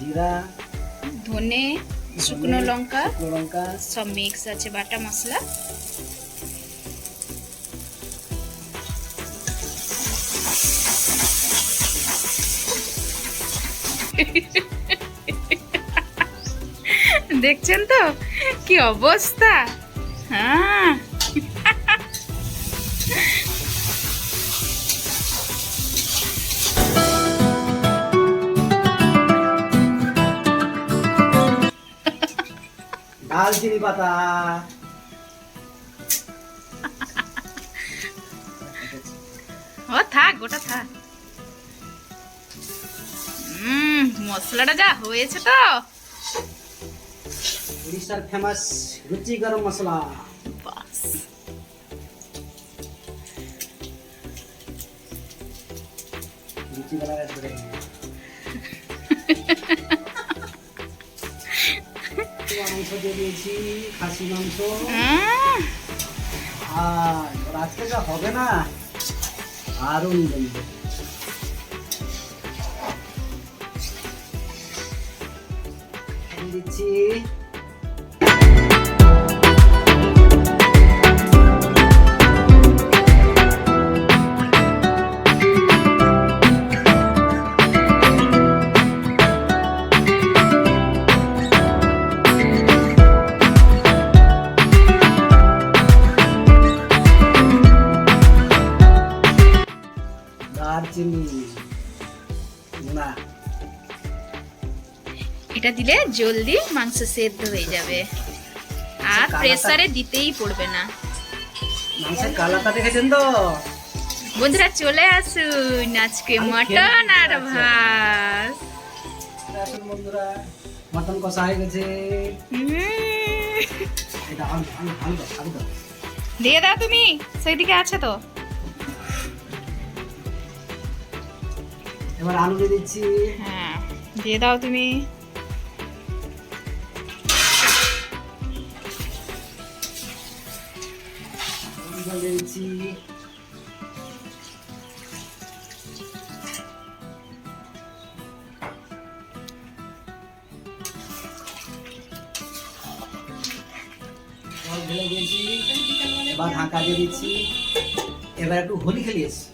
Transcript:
জিরা ধনে শুকনো লঙ্কা শুকনো লঙ্কা সব মিক্স আছে বাটা মশলা দেখছেন তো? কি অবস্থা? হ্যাঁ। দালচিনি পাতা। ও থাক গোটা থাক। হুম মশলাটা যা হয়েছে তো। উড়িষ্যার ফেমাস রুচি গরম মশলা। বাস। রুচি মাংস দিয়ে দিয়েছি খাসি মাংস। আর আজকে যা হবে না আরুন জমবে দিচ্ছি। দারচিনি। না। এটা দিলে জলদি মাংস সেদ্ধ হয়ে যাবে। আর প্রেসারে দিতেই পড়বে না। মাংসের কালারটা দেখেছেন তো? বন্ধুরা চলে আসুন আজকে মটন আর ভাত। আসুন বন্ধুরা মটন কষা হয়ে গেছে। এটা আলু আলু আলু আলু দিয়ে দাও তুমি সেইদিকে আছে তো। এবার আলু দিয়ে দিচ্ছি। হ্যাঁ দিয়ে দাও তুমি। হলুদ জল দিয়ে দিচ্ছি ঢেলে দিয়েছি। এবার ঢাকা দিয়ে দিচ্ছি। এবার একটু হোলি খেলিয়েছি।